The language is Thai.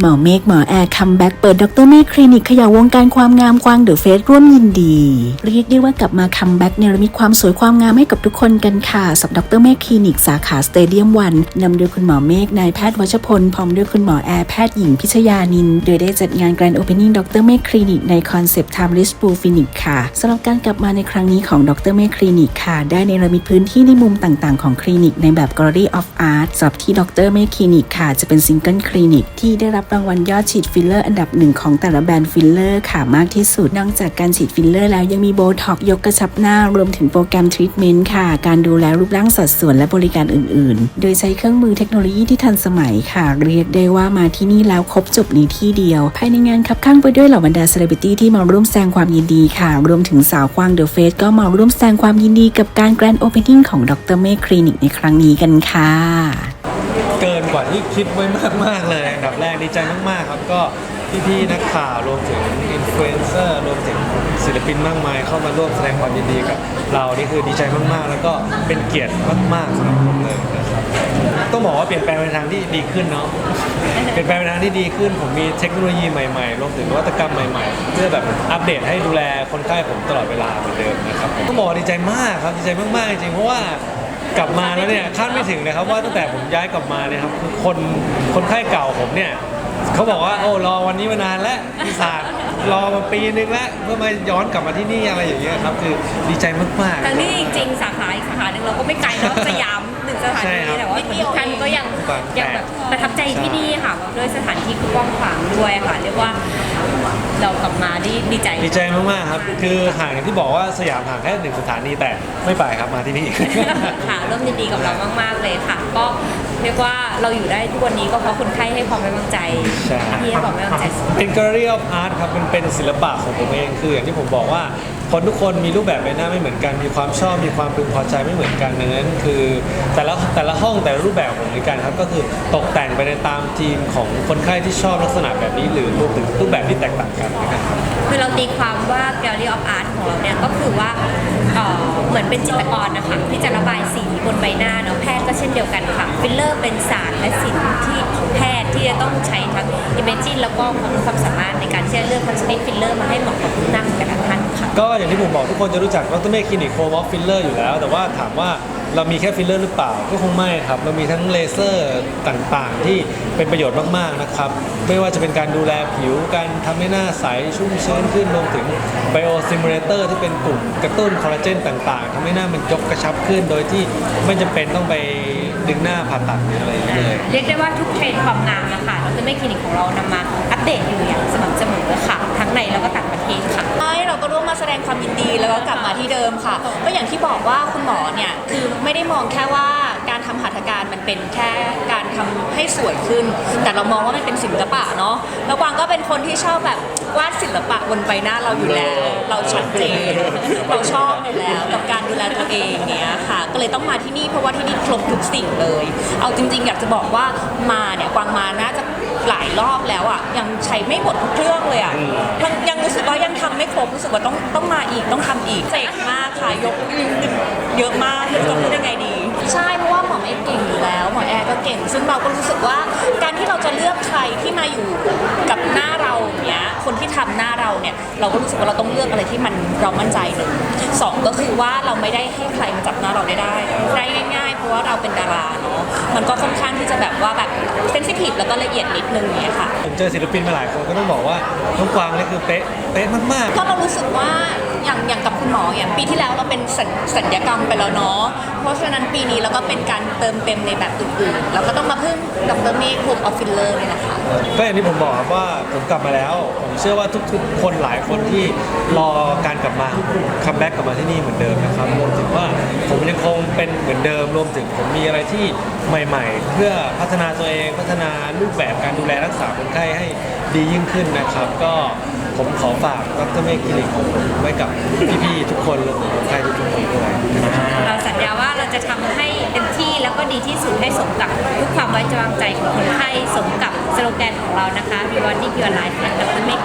หมอเมฆหมอแอร์คัมแบ็กเปิดดรเมฆคลินิกเขย่าวงการความงามกวางเดอะเฟสร่วมยินดี เรียกได้ว่ากลับมาคัมแบ็กเนรมิตความสวยความงามให้กับทุกคนกันค่ะสำหรับดรเมฆคลินิกสาขาสเตเดียมวันนำโดยคุณหมอเมฆนายแพทย์วัชพลพร้อมด้วยคุณหมอแอร์แพทย์หญิงพิชยานิน โดยได้จัดงานแกรนด์โอเพนนิ่งดรเมฆคลินิกในคอนเซปต์ Timeless Blue Phoenix ค่ะสำหรับการกลับมาในครั้งนี้ของดรเมฆคลินิกค่ะ ได้เนรมิตพื้นที่ในมุมต่างๆของคลินิกในแบบ Gallery of Art สับที่ดรเมฆคลินิกค่ะ จะเป็นซิงเกิลคลินิกที่ได้รับรางวัลยอดฉีดฟิลเลอร์อันดับหนึ่งของแต่ละแบรนด์ฟิลเลอร์ค่ะมากที่สุด นอกจากการฉีดฟิลเลอร์แล้วยังมีโบท็อกยกกระชับหน้ารวมถึงโปรแกรมทรีทเมนต์ค่ะ การดูแลรูปร่างสัดส่วนและบริการอื่นๆ โดยใช้เครื่องมือเทคโนโลยีที่ทันสมัยค่ะ เรียกได้ว่ามาที่นี่แล้วครบจบในที่เดียว ภายในงานคับข้างไปด้วยเหล่าบรรดาเซเลบริตี้ที่มาร่วมแสดงความยินดีค่ะ รวมถึงสาวควางเดอะเฟสก็มาร่วมแสดงความยินดีกับการแกรนด์โอเพนนิ่งของดรเมฆคลินิกในครั้งนี้กันค่ะ ที่คิดไว้มากๆเลยอันดับแรกดีใจมากๆครับก็พี่ๆนักข่าวรวมถึงอินฟลูเอนเซอร์รวมถึงศิลปินมากมายเข้ามาร่วมแสดงความยินดีกับเรานี่คือดีใจมากๆ แล้วก็เป็นเกียรติมากๆสำหรับผมเลยนะครับต้องบอกว่าเปลี่ยนแปลงไปในทางที่ดีขึ้นเนาะเปลี่ยนแปลงไปในทางที่ดีขึ้นผมมีเทคโนโลยีใหม่ๆรวมถึงนวัตกรรมใหม่ๆ เพื่อแบบอัปเดตให้ดูแลคนไข้ผมตลอดเวลาเหมือนเดิมนะครับต้องบอกดีใจมากครับดีใจมากๆจริงๆเพราะว่า กลับมาแล้วเนี่ยคาดไม่ถึงนะครับว่าตั้งแต่ผมย้ายกลับมาเนี่ยครับคือคนคนไข้เก่าผมเนี่ยเขาบอกว่าโอ้รอวันนี้มานานแล้วพี่ศาสตร์รอมาปีนึงแล้วเพื่อมาย้อนกลับมาที่นี่อะไรอย่างเงี้ยครับคือดีใจมากทั้งที่จริงๆสาขาอีกสาขาหนึ่งเราก็ไม่ไกลเนาะสยามหนึ่งสถาใช่นีครับแต่ว่าเหมือนทุกท่านก็ยังบางแสนยังแบบประทับใจที่นี่ค่ะด้วยสถานที่กว้างขวางด้วยค่ะเรียกว่า เรากลับมาดีดีใจๆดีใจมากๆครับ คือห่างอย่างที่บอกว่าสยามห่างแค่หนึ่งสถานีแต่ไม่ไปครับมาที่นี่ ค่ะร่วมยินดีกับเรามากๆเลยค่ะ ก็ เรียกว่าเราอยู่ได้ทุกวันนี้ก็เพราะคนไข้ให้ความไว้วางใจใช่ที่ให้ความไว้วางใจเป็น Gallery of Art ครับมันเป็นศิลปะของผมเองคืออย่างที่ผมบอกว่าคนทุกคนมีรูปแบบใบหน้าไม่เหมือนกัน มีความชอบมีความพึงพอใจไม่เหมือนกันดังนั้น คือแต่ละแต่ละห้องแต่ละรูปแบบของบริการครับก็คือตกแต่งไปในตามทีมของคนไข้ที่ชอบลักษณะแบบนี้ หรือรวมถึงรูปแบบที่แตกต่างกันนะครับ คือเราตีความว่า Gallery of Art ของเราเนี่ยก็คือว่าเอ่อเห มือนเป็นจิตรกรนะคะที่จะระบายสีบนใบหน้าเนาะแพทย์ก็เช่นเดียวกันค่ะฟิลเลอร์เป็นศาสตร์และศิลป์ที่ของแพทย์ที่จะต้องใช้ทั้งอิมเมจินแล้วก็ความรู้ความสามารถในการเชื่อเลือกคอนเซปต์ฟิลเลอร์มาให้เหมาะกับรูปหน้าของแต่ละท่านค่ะก็อย่างที่ผมบอกทุกคนจะรู้จักดรเมฆคลินิกโคมอฟฟิลเลอร์อยู่แล้ว แต่ว่าถามว่า เรามีแค่ฟิลเลอร์หรือเปล่าก็คงไม่ครับ เรามีทั้งเลเซอร์ต่างๆ ที่เป็นประโยชน์มากๆนะครับ ไม่ว่าจะเป็นการดูแลผิวการทำให้หน้าใสชุ่มชื้นขึ้นรวมถึงไบโอซิมูเลเตอร์ที่เป็นกลุ่มกระตุ้นคอลลาเจนต่างๆทำให้หน้ามันยกกระชับขึ้น โดยที่ไม่จำเป็นต้องไปดึงหน้าผ่าตัดหรืออะไรอย่างเงี้ยเลยเรียกได้ว่าทุกเทรนด์ความงามนะคะดราเมฆคลินิกของเรานำมาอัปเดตอยู่อย่างสม่ำเสมอค่ะ ทั้งในแล้วก็ต่าง ความยินดีแล้วก็กลับมาที่เดิมค่ะ ก็อย่างที่บอกว่าคุณหมอเนี่ยคือไม่ได้มองแค่ว่าการทำหัตถการมันเป็นแค่การทำให้สวยขึ้น แต่เรามองว่ามันเป็นศิลปะเนาะแล้วกวางก็เป็นคนที่ชอบแบบวาดศิลปะบนใบหน้าเราอยู่แล้ว เราชัดเจนเราชอบอยู่แล้วกับการดูแลตัวเองเนี้ยค่ะ ก็เลยต้องมาที่นี่เพราะว่าที่นี่ครบทุกสิ่งเลย เอาจริง ๆ อยากจะบอกว่ามาเนี่ยกวางมาน่าจะหลายรอบแล้วอะยังใช้ไม่หมดทุกเครื่องเลยอะยังยังรู้สึกว่ายังทำไม่ครบรู้สึกว่าต้องต้องมาอีกต้องทำอีกเสกมากค่ะยก เยอะมากไม่รู้จะพูดยังไงดี ใช่เพราะว่าหมอเมฆเก่งอยู่แล้วหมอแอร์ก็เก่ง ซึ่งเราก็รู้สึกว่าการที่เราจะเลือกใครที่มาอยู่กับหน้าเราเนี้ยคนที่ทำหน้าเราเนี่ยเราก็รู้สึกว่าเราต้องเลือกอะไรที่มันเรามั่นใจหนึ่งสองก็คือว่าเราไม่ได้ให้ใครมาจับหน้าเราได้ได้ได้ง่ายๆ เพราะว่าเราเป็นดาราเนาะมันก็ค่อนข้างที่จะแบบว่าแบบเซนซิทีฟแล้วก็ละเอียดนิดนึงเนี้ยค่ะผมเจอศิลปินมาหลายคนก็ต้องบอกว่าน้องกวางนี่คือเป๊ะเป๊ะมากๆก็เรารู้สึกว่าอย่างอย่าง ปีที่แล้วเราเป็นสัญสัญญกรรมไปแล้วเนาะ เพราะฉะนั้นปีนี้เราก็เป็นการเติมเต็มในแบบอื่นๆ เราก็ต้องมาพึ่งดรเมฆภูมิออฟฟิลเลอร์เนี่ยนะคะ ก็อย่างที่ผมบอกครับว่าผมกลับมาแล้ว ผมเชื่อว่าทุกๆ คนหลายคนที่รอการกลับมาคัมแบ็กกลับมาที่นี่เหมือนเดิมนะครับรวมถึงว่าผมยังคงเป็นเหมือนเดิมรวมถึงผมมีอะไรที่ใหม่ ๆ เพื่อพัฒนาตัวเองพัฒนารูปแบบการดูแลรักษาคนไข้ให้ดียิ่งขึ้นนะครับ ก็ ผมขอฝากดรเมฆคลิริกของผมไว้กับพี่ๆทุกคนรวมถึงคนไทยทุกๆคนด้วยเราสัญญาว่าเราจะทำให้เต็มที่แล้วก็ดีที่สุดให้สมกับทุกความไว้วางใจของคนไข้สมกับสโลแกนของเรานะคะ Rewarding Your Life และดรเมฆ